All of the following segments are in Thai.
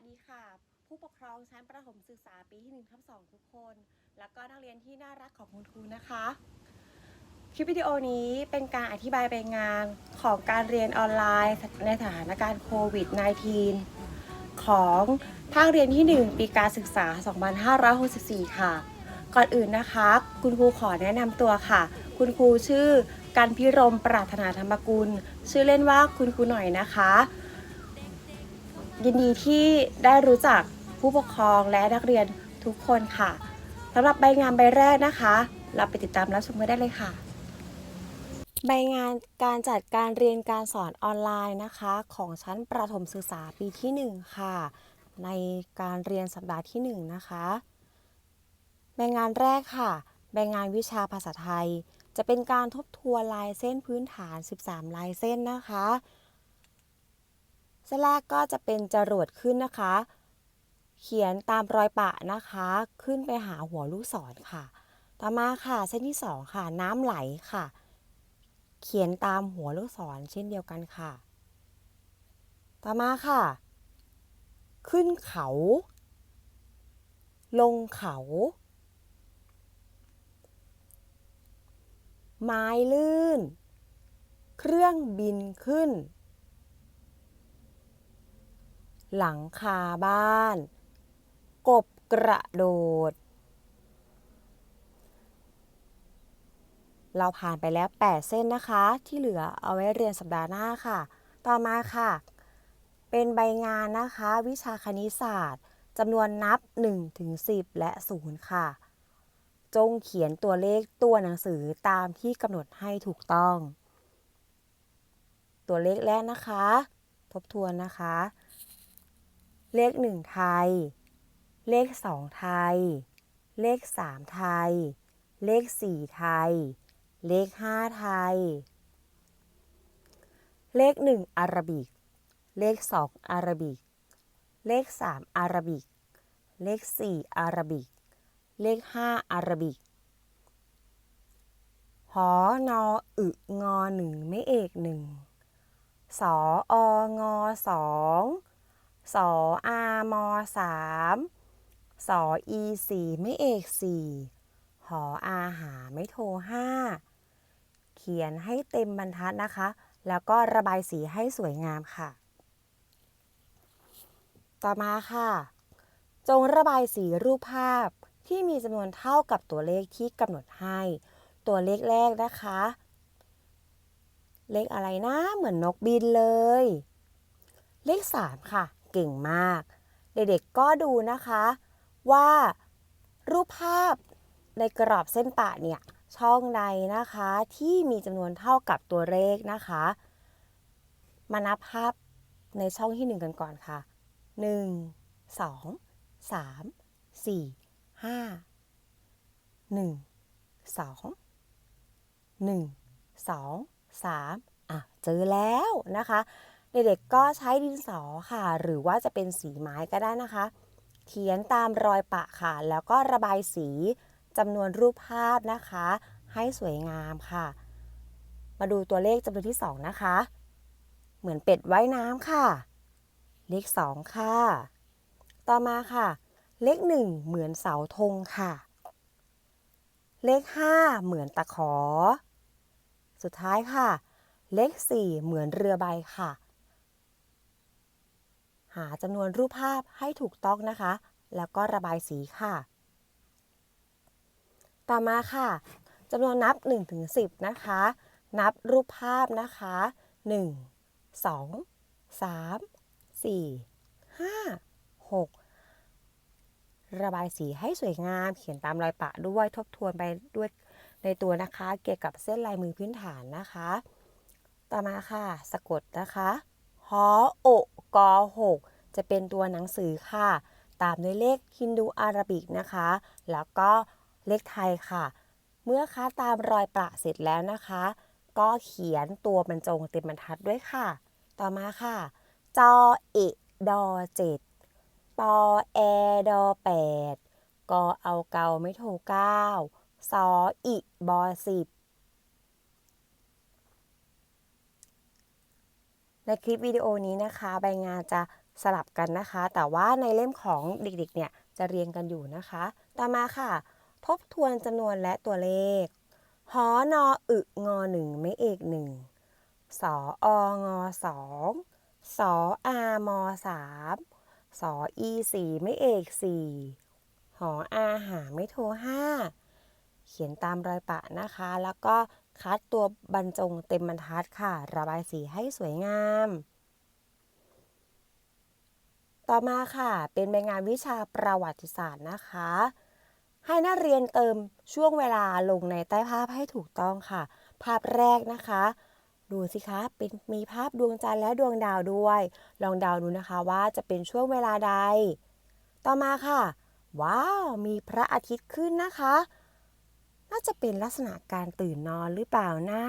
วัสดีค่ะ ผู้ปกครองชั้นประถมศึกษาปีที่1ทับ2ทุกคน แล้วก็นักเรียนที่น่ารักของคุณครูนะคะ คลิปวิดีโอนี้เป็นการอธิบายใบงานของการเรียนออนไลน์ในสถานการณ์โควิด -19 ของภาคเรียนที่ 1 ปีการศึกษา 2564 ค่ะ ก่อนอื่นนะคะ คุณครูขอแนะนำตัวค่ะ คุณครูชื่อกันพิรมปรารถนาธรรมกุล ชื่อเล่นว่าคุณครูหน่อยนะคะ ยินดีที่ได้รู้จักผู้ปกครองและนักเรียนทุกคนค่ะสำหรับใบงานใบแรกนะคะ เราไปติดตามรับชมกันได้เลยค่ะ ใบงานการจัดการเรียนการสอนออนไลน์นะคะ ของชั้นประถมศึกษาปีที่ 1 ค่ะ ในการเรียนสัปดาห์ที่ 1 นะคะ ใบงานแรกค่ะ ใบงานวิชาภาษาไทย จะเป็นการทบทวนลายเส้นพื้นฐาน 13 ลายเส้นนะคะ เส้นแรกก็จะเป็นจรวดขึ้นนะคะ เขียนตามรอยปะนะคะ ขึ้นไปหาหัวลูกศรค่ะ ต่อมาค่ะเส้นที่ 2 ค่ะ น้ำไหลค่ะ เขียนตามหัวลูกศรเช่นเดียวกันค่ะ ต่อมาค่ะ ขึ้นเขา ลงเขา ไม้ลื่น เครื่องบินขึ้น หลังคาบ้าน กบกระโดด เราผ่านไปแล้ว 8 เส้นนะคะ ที่เหลือเอาไว้เรียนสัปดาห์หน้าค่ะ ต่อมาค่ะ เป็นใบงานนะคะ วิชาคณิตศาสตร์จำนวนนับ 1 ถึง 10 และ 0 ค่ะ จงเขียนตัวเลขตัวหนังสือตามที่กำหนดให้ถูกต้อง ตัวเลขแรกนะคะ ทบทวนนะคะ เลข 1 ไทย เลข 2 ไทย เลข 3 ไทย เลข 4 ไทย เลข 5 ไทย เลข 1 อาราบิก เลข 2 อาราบิก เลข 3 อาราบิก เลข 4 อาราบิก เลข 5 อาราบิกหอนออึงอหนึ่งไม่เอกหนึ่งสอองอสอง สออามอสามสออีสี่ไม่เอกสี่หออาหาไม่โทห้าเขียนให้เต็มบรรทัดนะคะ แล้วก็ระบายสีให้สวยงามค่ะ ต่อมาค่ะ จงระบายสีรูปภาพที่มีจำนวนเท่ากับตัวเลขที่กำหนดให้ ตัวเลขแรกนะคะ เลขอะไรนะ เหมือนนกบินเลย เลข 3 ค่ะ เก่งมาก เด็กๆก็ดูนะคะว่ารูปภาพในกรอบเส้นปะเนี่ยช่องใดนะคะที่มีจำนวนเท่ากับตัวเลขนะคะ มานับภาพในช่องที่ 1 กันก่อนค่ะ 1 2 3 4 5 1 2 1 2 3อะเจอแล้วนะคะ เด็กๆก็ใช้ดินสอค่ะ หรือว่าจะเป็นสีไม้ก็ได้นะคะ เขียนตามรอยปะค่ะ แล้วก็ระบายสีจำนวนรูปภาพนะคะ ให้สวยงามค่ะ มาดูตัวเลขจำนวนที่ 2 นะคะ เหมือนเป็ดว่ายน้ำค่ะ เลข 2 ค่ะ ต่อมาค่ะ เลข 1 เหมือนเสาธงค่ะ เลข 5 เหมือนตะขอ สุดท้ายค่ะ เลข 4 เหมือนเรือใบค่ะาจำนวนรูปภาพให้ถูกต้องนะคะ แล้วก็ระบายสีค่ะ ต่อมาค่ะจำนวนนับ1ถึง10 นะคะ นับรูปภาพนะคะ 1 2 3 4 5 6 ระบายสีให้สวยงาม เขียนตามรอยปะด้วยทบทวนไปด้วยในตัวนะคะ เกี่ยวกับเส้นลายมือพื้นฐานนะคะ ต่อมาค่ะ สะกดนะคะฮอโอ กอหกจะเป็นตัวหนังสือค่ะ ตามด้วยเลขฮินดูอาราบิกนะคะ แล้วก็เลขไทยค่ะ เมื่อคะตามรอยประเสร็จแล้วนะคะ ก็เขียนตัวบรรจงเต็มบรรทัดด้วยค่ะ ต่อมาค่ะ จอเอดอเจ็ดปอแอดอแปดกอเอาเกาไม่โทเก้าซออิบอสิบ ในคลิปวิดีโอนี้นะคะใบงานจะสลับกันนะคะ แต่ว่าในเล่มของเด็กๆ เนี่ยจะเรียงกันอยู่นะคะ ต่อมาค่ะ ทบทวนจำนวนและตัวเลข หอนออึงอหนึ่งไม่เอกหนึ่งสอองอสองสออามอสามสออีสี่ไม่เอกสี่หออาหาไม่โทห้าเขียนตามรอยปะนะคะ แล้วก็ คัดตัวบรรจงเต็มบรรทัดค่ะ ระบายสีให้สวยงาม ต่อมาค่ะ เป็นใบงานวิชาประวัติศาสตร์นะคะ ให้นักเรียนเติมช่วงเวลาลงในใต้ภาพให้ถูกต้องค่ะ ภาพแรกนะคะ ดูสิคะ เป็นมีภาพดวงจันทร์และดวงดาวด้วย ลองเดาดูนะคะว่าจะเป็นช่วงเวลาใด ต่อมาค่ะ ว้าว มีพระอาทิตย์ขึ้นนะคะ น่าจะเป็นลักษณะการตื่นนอนหรือเปล่านะ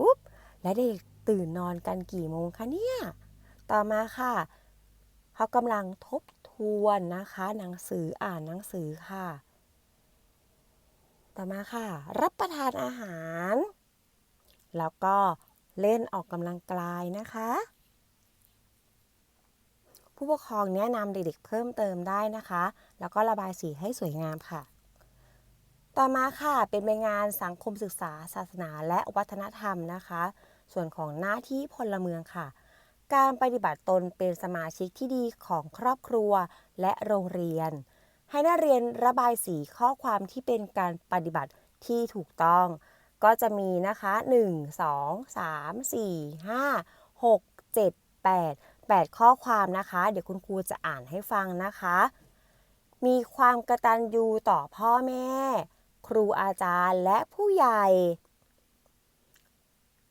อุ๊บและเด็กตื่นนอนกันกี่โมงคะเนี่ย ต่อมาค่ะเขากำลังทบทวนนะคะ หนังสืออ่านหนังสือค่ะ ต่อมาค่ะ รับประทานอาหาร แล้วก็เล่นออกกำลังกายนะคะ ผู้ปกครองแนะนำเด็กๆเพิ่มเติมได้นะคะ แล้วก็ระบายสีให้สวยงามค่ะ ต่อมาค่ะเป็นใบงานสังคมศึกษา ศาสนาและวัฒนธรรมนะคะ ส่วนของหน้าที่พลเมืองค่ะ การปฏิบัติตนเป็นสมาชิกที่ดีของครอบครัวและโรงเรียน ให้นักเรียนระบายสีข้อความที่เป็นการปฏิบัติที่ถูกต้อง ก็จะมีนะคะ 1 2 3 4 5 6 7 8 8 ข้อความนะคะ เดี๋ยวคุณครูจะอ่านให้ฟังนะคะ มีความกระตัญญูต่อพ่อแม่ ครูอาจารย์และผู้ใหญ่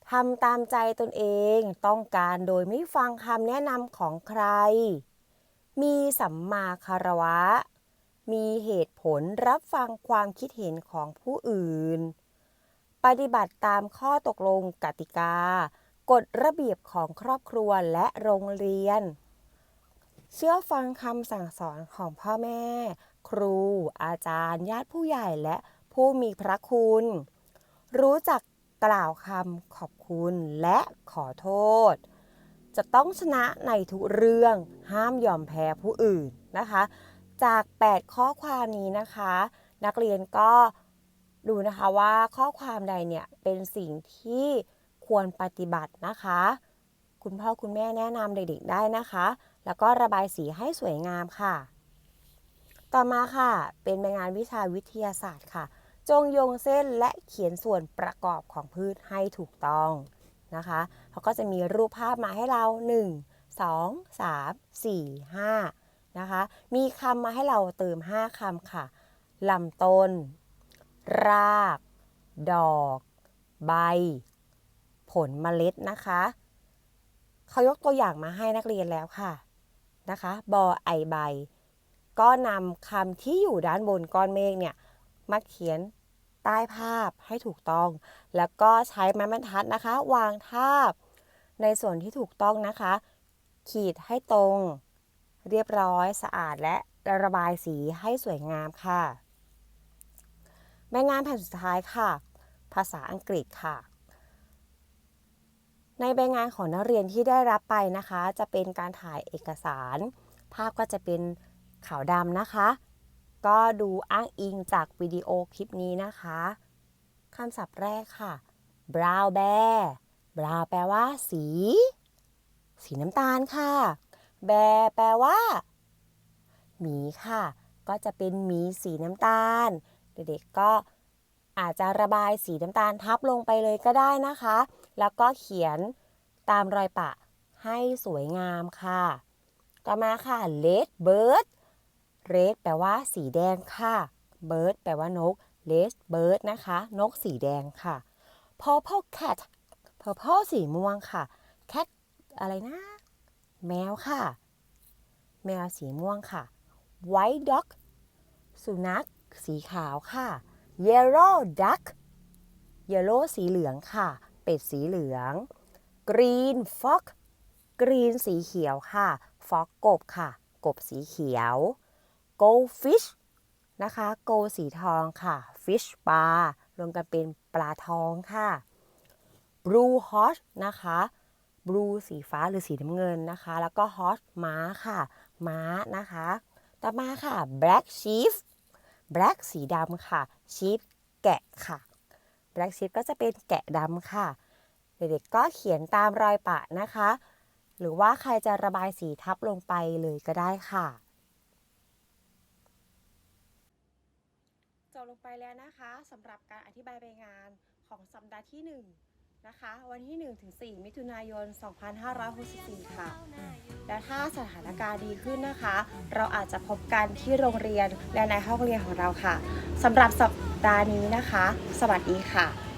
ทำตามใจตนเองต้องการโดยไม่ฟังคำแนะนำของใคร มีสัมมาคารวะ มีเหตุผลรับฟังความคิดเห็นของผู้อื่น ปฏิบัติตามข้อตกลงกติกา กฎระเบียบของครอบครัวและโรงเรียน เชื่อฟังคำสั่งสอนของพ่อแม่ ครู อาจารย์ ญาติผู้ใหญ่และ ผู้มีพระคุณ รู้จักกล่าวคำขอบคุณและขอโทษ จะต้องชนะในทุกเรื่องห้ามยอมแพ้ผู้อื่นนะคะ จาก 8 ข้อความนี้นะคะ นักเรียนก็ดูนะคะว่าข้อความใดเนี่ยเป็นสิ่งที่ควรปฏิบัตินะคะ คุณพ่อคุณแม่แนะนำเด็กๆได้นะคะ แล้วก็ระบายสีให้สวยงามค่ะ ต่อมาค่ะ เป็นใบงานวิชาวิทยาศาสตร์ค่ะ จงโยงเส้นและเขียนส่วนประกอบของพืชให้ถูกต้องนะคะเขาก็จะมีรูปภาพมาให้เรา 1 2 3 4 5นะคะมีคำมาให้เราเติม 5คำค่ะลำต้น ราก ดอก ใบ ผลเมล็ดนะคะเขายกตัวอย่างมาให้นักเรียนแล้วค่ะนะคะบอไอใบ ก็นำคำที่อยู่ด้านบนก้อนเมฆเนี่ย มาเขียนใต้ภาพให้ถูกต้อง แล้วก็ใช้ไม้บรรทัดนะคะ วางทาบ ในส่วนที่ถูกต้องนะคะ ขีดให้ตรง เรียบร้อยสะอาดและระบายสีให้สวยงามค่ะใบงานแผ่นสุดท้ายค่ะ ภาษาอังกฤษค่ะ ในใบงานของนักเรียนที่ได้รับไปนะคะ จะเป็นการถ่ายเอกสาร ภาพก็จะเป็นขาวดำนะคะ ก็ดูอ้างอิงจากวิดีโอคลิปนี้นะคะคำศัพท์แรกค่ะ brown bear brown แปลว่า สี สีน้ำตาลค่ะ bear แปลว่า หมีค่ะ ก็จะเป็นหมีสีน้ำตาล เด็กๆก็อาจจะระบายสีน้ำตาลทับลงไปเลยก็ได้นะคะ แล้วก็เขียนตามรอยปะให้สวยงามค่ะ ต่อมาค่ะ red bird red แปลว่าสีแดงค่ะ bird แปลว่านก red bird นะคะ นกสีแดงค่ะ purple cat purple สีม่วงค่ะ cat อะไรนะ แมวค่ะ แมวสีม่วงค่ะ white dog สุนัขสีขาวค่ะ yellow duck yellow สีเหลืองค่ะ เป็ดสีเหลือง green fox green สีเขียวค่ะ fox กบค่ะ กบสีเขียว goldfish นะคะโกสีทองค่ะ fish ปลารวมกันเป็นปลาทองค่ะ blue horse นะคะ blue สีฟ้าหรือสีน้ำเงินนะคะ แล้วก็ horse ม้าค่ะ ม้านะคะ ต่อมาค่ะ black sheep black สีดำค่ะ sheep แกะค่ะ black sheep ก็จะเป็นแกะดำค่ะ เด็กๆก็เขียนตามรอยปะนะคะ หรือว่าใครจะระบายสีทับลงไปเลยก็ได้ค่ะ บลงไปแล้วนะคะสำหรับการอธิบายใบงานของสัปดาห์ที่ 1 นะคะ วันที่ 1 ถึง 4 มิถุนายน 2564 ค่ะ และถ้าสถานการณ์ดีขึ้นนะคะ เราอาจจะพบกันที่โรงเรียนและในห้องเรียนของเราค่ะสำหรับสัปดาห์นี้นะคะ สวัสดีค่ะ